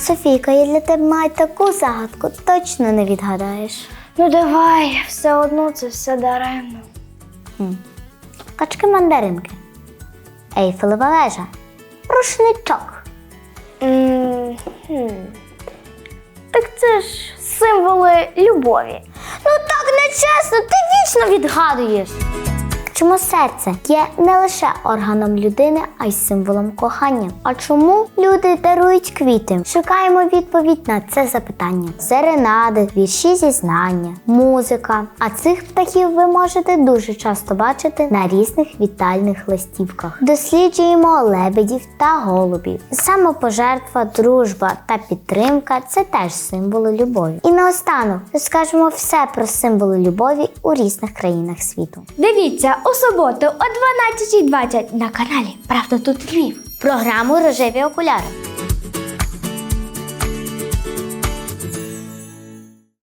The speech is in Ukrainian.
Софійка, я для тебе маю таку загадку, точно не відгадаєш. Ну давай, все одно це все даремно. Качки мандаринки. Ейфелева вежа. Рушничок. М, хм. Так це ж символи любові. Ну так нечесно, ти вічно відгадуєш. Чому серце є не лише органом людини, а й символом кохання? А чому люди дарують квіти? Шукаємо відповідь на це запитання: серенади, вірші зізнання, музика. А цих птахів ви можете дуже часто бачити на різних вітальних листівках. Досліджуємо лебедів та голубів. Самопожертва, дружба та підтримка це теж символи любові. І наостанок розкажемо все про символи любові у різних країнах світу. Дивіться у суботу о 12.20 на каналі Правда тут Львів. Програму Рожеві окуляри.